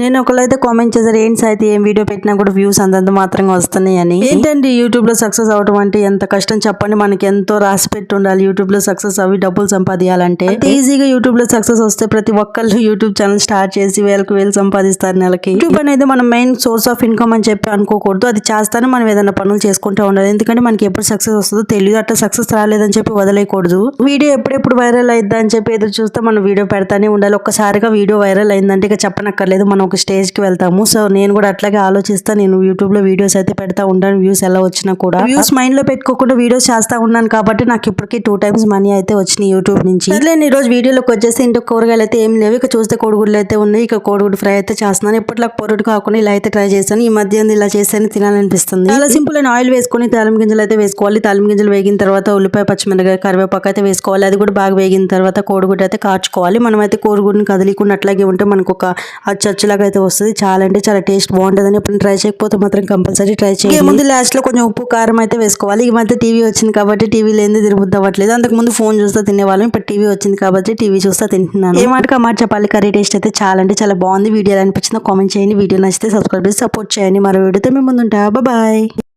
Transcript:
నేను ఒకళ్ళైతే కామెంట్ చేశారు ఏంటి అయితే ఏం వీడియో పెట్టినా కూడా వ్యూస్ అంతంత మాత్రంగా వస్తున్నాయి అని. ఏంటండి యూట్యూబ్లో సక్సెస్ అవడం అంటే ఎంత కష్టం? చెప్పండి మనకి ఎంతో రాసి పెట్టి ఉండాలి. యూట్యూబ్లో సక్సెస్ అవి డబ్బులు సంపాదించాలంటే ఈజీగా యూట్యూబ్లో సక్సెస్ వస్తే ప్రతి ఒక్కళ్ళు యూట్యూబ్ ఛానల్ స్టార్ట్ చేసి వేలకు వేలు సంపాదిస్తారు నెలకి. యూట్యూబ్ అనేది మన మెయిన్ సోర్స్ ఆఫ్ ఇన్కమ్ అని చెప్పి అనుకోకూడదు. అది చేస్తానే మనం ఏదైనా పనులు చేసుకుంటూ ఉండాలి. ఎందుకంటే మనకి ఎప్పుడు సక్సెస్ వస్తుందో తెలియదు అట్లా సక్సెస్ రాలేదని చెప్పి వదిలేయకూడదు వీడియో ఎప్పుడెప్పుడు వైరల్ అయిద్దా అని చెప్పి ఎదురు చూస్తే మనం వీడియో పెడతానే ఉండాలి. ఒక్కసారిగా వీడియో వైరల్ అయిందంటే ఇక చెప్పనక్కర్లేదు. మనం ఒక స్టేజ్కి వెళ్తాము. సో నేను కూడా అట్లాగే ఆలోచిస్తా. నేను యూట్యూబ్లో వీడియోస్ అయితే పెడతా ఉంటాను వ్యూస్ ఎలా వచ్చినా కూడా. వ్యూస్ మైండ్లో పెట్టుకోకుండా వీడియోస్ చేస్తా ఉన్నాను కాబట్టి నాకు ఇప్పటికి టూ టైమ్స్ మనీ అయితే వచ్చినాయి యూట్యూబ్ నుంచి. సర్లేండి ఈ రోజు వీడియోలోకి వచ్చేసి ఇంట్లో కూరగాయలు అయితే ఏం లేవు. ఇక చూస్తే కోడిగుడ్లు అయితే ఉన్నాయి. ఇక కోడిగుడ్డు ఫ్రై అయితే చేస్తున్నాను. ఎప్పటిలా పొరుడు కాకుండా ఇలా అయితే ట్రై చేస్తాను ఈ మధ్య ఇలా చేస్తేనే తినాలనిపిస్తుంది. చాలా సింపుల్ అయిన ఆయిల్ వేసుకొని తాలిం గింజలు అయితే వేసుకోవాలి. తాలిం గింజలు వేగిన తర్వాత ఉల్లిపాయ పచ్చిమిరకాయ కరివేపాకు అయితే వేసుకోవాలి. అది కూడా బాగా వేగిన తర్వాత కోడిగుడ్డు అయితే కాచుకోవాలి. మనం అయితే కోడిగుడ్డుని కదిలికుండా అట్లాగే ఉంటే మనకు ఒక అచ్చచ్చులాగా అయితే వస్తుంది. చాలా అంటే చాలా టేస్ట్ బాగుంటుందని ఎప్పుడు ట్రై చేయకపోతే మాత్రం కంపల్సరీ ట్రై చేయాలి ముందు లాస్ట్లో కొంచెం ఉప్పు కారం అయితే వేసుకోవాలి. ఈ మధ్య టీవీ వచ్చింది కాబట్టి టీవీ లేని తిరుగుద్ది అవ్వట్లేదు. అంతకు ముందు ఫోన్ చూస్తా తినేవాళ్ళం. ఇప్పుడు టీవీ వచ్చింది కాబట్టి టీవీ చూస్తా తింటున్నాను. ఏ మాటకు ఆ మాట చెప్పాలి? కర్రీ టేస్ట్ అయితే చాలా అంటే చాలా బాగుంది. వీడియో ఎలా అనిపించిందో కామెంట్ చేయండి. వీడియో నచ్చితే సబ్స్క్రైబ్ చేసి సపోర్ట్ చేయండి. మరో వీడియోతో మేము ముందుంటా. బాయ్